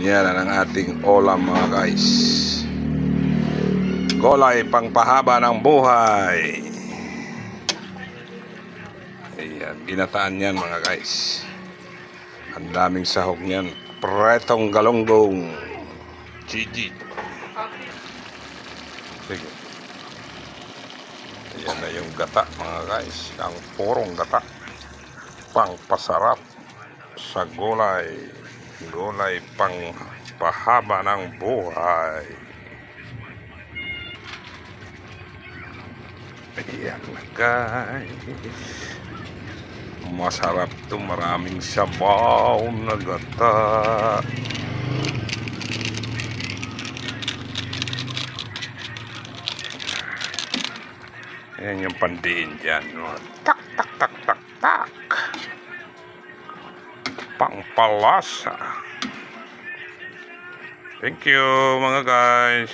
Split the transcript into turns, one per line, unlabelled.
Yan ang ating ulam mga guys. Golay pangpahaba ng buhay. Ayan, ginataan yan mga guys. Ang daming sahog niyan. Pretong galonggong. Gigi. Sige. Ayan na yung gata mga guys. Ang purong gata. Pangpasarap sa gulay. Gulay pang pahaba ng buhay. Ayan na guys. Masarap to maraming sabaw na gata. Ayan yung pandiin dyan. no? Tak, Pangpalasa. Thank you mga guys.